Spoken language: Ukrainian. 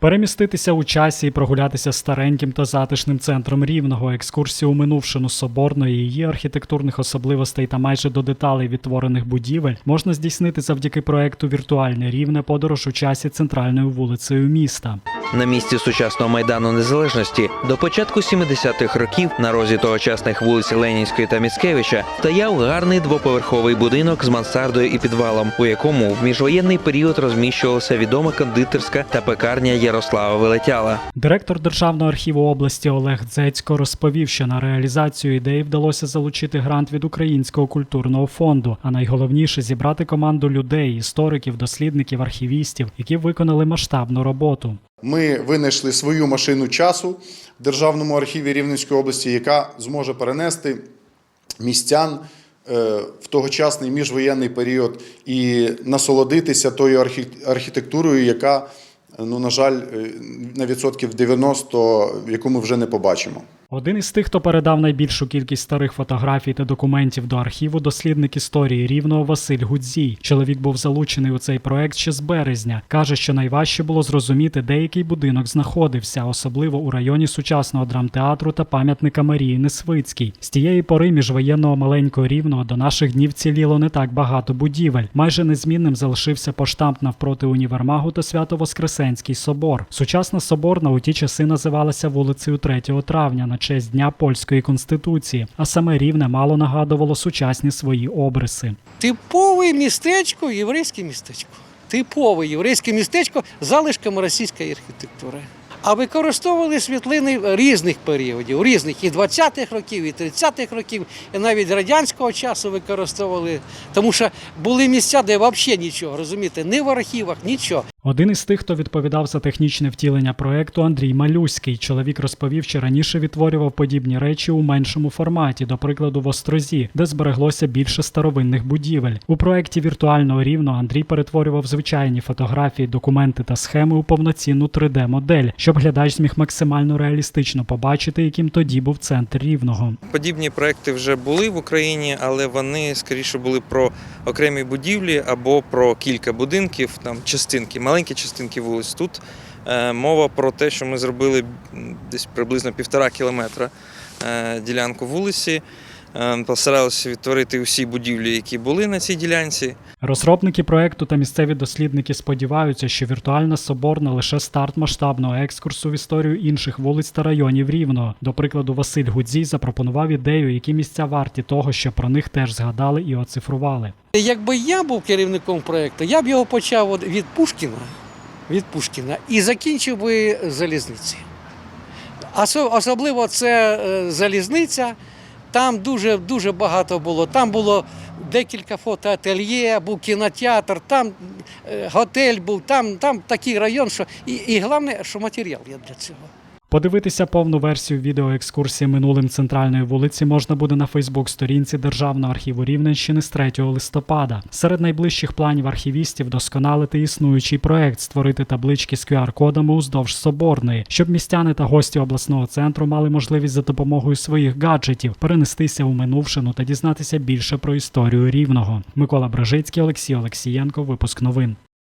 Переміститися у часі і прогулятися стареньким та затишним центром рівного, екскурсію у минувшину соборної, її архітектурних особливостей та майже до деталей відтворених будівель можна здійснити завдяки проекту Віртуальне рівне подорож у часі центральною вулицею міста. На місці сучасного майдану незалежності до початку 70-х років на розі тогочасних вулиць Ленінської та Міцкевича стояв гарний двоповерховий будинок з мансардою і підвалом, у якому в міжвоєнний період розміщувалася відома кондитерська та пекарня Ярослава Велетяла. Директор Державного архіву області Олег Дзецько розповів, що на реалізацію ідеї вдалося залучити грант від Українського культурного фонду, а найголовніше зібрати команду людей, істориків, дослідників, архівістів, які виконали масштабну роботу. Ми винайшли свою машину часу в Державному архіві Рівненської області, яка зможе перенести містян е, в тогочасний міжвоєнний період і насолодитися тою архі- архітектурою, яка, ну, на жаль, е, на відсотків 90, яку ми вже не побачимо. Один із тих, хто передав найбільшу кількість старих фотографій та документів до архіву, дослідник історії рівного Василь Гудзій. Чоловік був залучений у цей проект ще з березня. каже, що найважче було зрозуміти, де який будинок знаходився, особливо у районі сучасного драмтеатру та пам'ятника Марії Несвицькій. З тієї пори міжвоєнного маленького рівного до наших днів ціліло не так багато будівель. Майже незмінним залишився поштамп навпроти універмагу та Свято-Воскресенський собор. Сучасна соборна у ті часи називалася вулицею 3 травня на честь Дня польської конституції, а саме рівне мало нагадувало сучасні свої обриси. Типове містечко, єврейське містечко. Типове єврейське містечко залишками російської архітектури. А використовували світлини різних періодів, різних і 20-х років, і 30-х років, і навіть радянського часу використовували. Тому що були місця, де взагалі нічого, розумієте, ні в архівах, нічого. Один із тих, хто відповідав за технічне втілення проекту, Андрій Малюський. Чоловік розповів, що раніше відтворював подібні речі у меншому форматі, до прикладу, в Острозі, де збереглося більше старовинних будівель. У проекті віртуального рівно Андрій перетворював звичайні фотографії, документи та схеми у повноцінну 3D-модель, щоб глядач зміг максимально реалістично побачити, яким тоді був центр рівного. Подібні проекти вже були в Україні, але вони скоріше були про окремі будівлі або про кілька будинків, там частинки, маленькі частинки вулиць. Тут е, мова про те, що ми зробили десь приблизно півтора кілометра е, ділянку вулиці. Е, Постаралися відтворити усі будівлі, які були на цій ділянці. Розробники проекту та місцеві дослідники сподіваються, що віртуальна соборна лише старт масштабного екскурсу в історію інших вулиць та районів рівного. До прикладу, Василь Гудзій запропонував ідею, які місця варті того, що про них теж згадали і оцифрували. Якби я був керівником проєкту, я б його почав від Пушкіна, від Пушкіна і закінчив би залізниці. Особливо це е, залізниця. Там дуже, дуже багато було. Там було декілька фотоательє, був кінотеатр, там е, готель був, там, там такий район, що і, і головне, що матеріал є для цього. Подивитися повну версію відеоекскурсії минулим центральної вулиці можна буде на Фейсбук-сторінці Державного архіву Рівненщини з 3 листопада. Серед найближчих планів архівістів досконалити існуючий проект, створити таблички з QR-кодами уздовж соборної, щоб містяни та гості обласного центру мали можливість за допомогою своїх гаджетів перенестися у минувшину та дізнатися більше про історію рівного. Микола Бражицький, Олексій Олексієнко. Випуск новин.